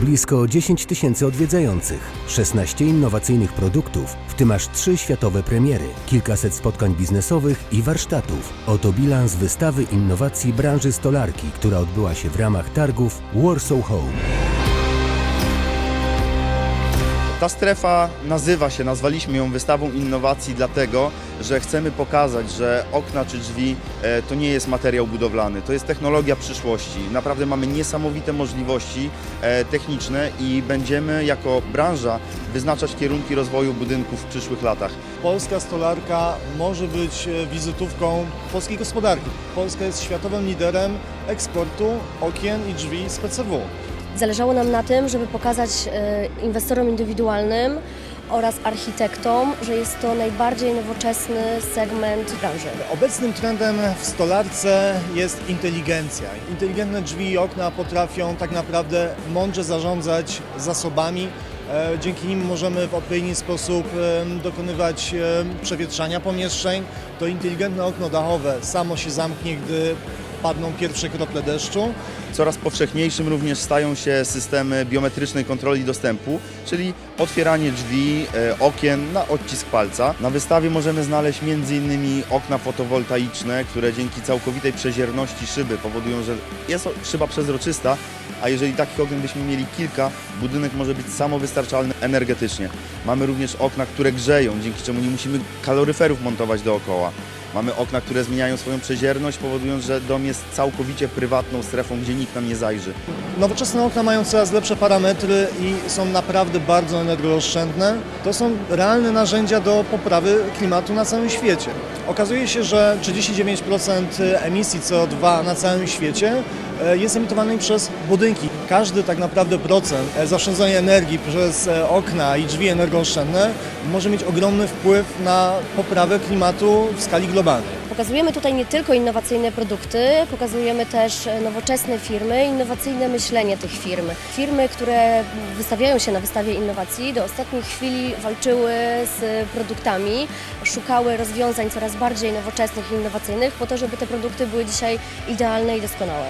blisko 10 tysięcy odwiedzających, 16 innowacyjnych produktów, w tym aż 3 światowe premiery, kilkaset spotkań biznesowych i warsztatów. Oto bilans wystawy innowacji branży stolarki, która odbyła się w ramach targów Warsaw Home. Ta strefa nazywa się, nazwaliśmy ją wystawą innowacji dlatego, że chcemy pokazać, że okna czy drzwi e, to nie jest materiał budowlany, to jest technologia przyszłości. Naprawdę mamy niesamowite możliwości e, techniczne i będziemy jako branża wyznaczać kierunki rozwoju budynków w przyszłych latach. Polska stolarka może być e, wizytówką polskiej gospodarki. Polska jest światowym liderem eksportu okien i drzwi z PCW. Zależało nam na tym, żeby pokazać e, inwestorom indywidualnym oraz architektom, że jest to najbardziej nowoczesny segment branży. Obecnym trendem w stolarce jest inteligencja. Inteligentne drzwi i okna potrafią tak naprawdę mądrze zarządzać zasobami. E, Dzięki nim możemy w odpowiedni sposób em, dokonywać przewietrzania pomieszczeń. To inteligentne okno dachowe samo się zamknie, gdy padną pierwsze krople deszczu. Coraz powszechniejszym również stają się systemy biometrycznej kontroli dostępu, czyli otwieranie drzwi, e, okien na odcisk palca. Na wystawie możemy znaleźć m.in. okna fotowoltaiczne, które dzięki całkowitej przezierności szyby powodują, że jest szyba przezroczysta, a jeżeli takich okien byśmy mieli kilka, budynek może być samowystarczalny energetycznie. Mamy również okna, które grzeją, dzięki czemu nie musimy kaloryferów montować dookoła. Mamy okna, które zmieniają swoją przezierność, powodując, że dom jest całkowicie prywatną strefą, gdzie nikt nam nie zajrzy. Nowoczesne okna mają coraz lepsze parametry i są naprawdę bardzo energooszczędne. To są realne narzędzia do poprawy klimatu na całym świecie. Okazuje się, że 39% emisji CO2 na całym świecie e, jest emitowanej przez budynki. Każdy tak naprawdę procent e, zaoszczędzania energii przez e, okna i drzwi energooszczędne może mieć ogromny wpływ na poprawę klimatu w skali globalnej. Pokazujemy tutaj nie tylko innowacyjne produkty, pokazujemy też e, nowoczesne firmy, innowacyjne myślenie tych firm. Firmy, które wystawiają się na wystawie innowacji, do ostatniej chwili walczyły z produktami, szukały rozwiązań coraz bardziej nowoczesnych i innowacyjnych po to, żeby te produkty były dzisiaj idealne i doskonałe.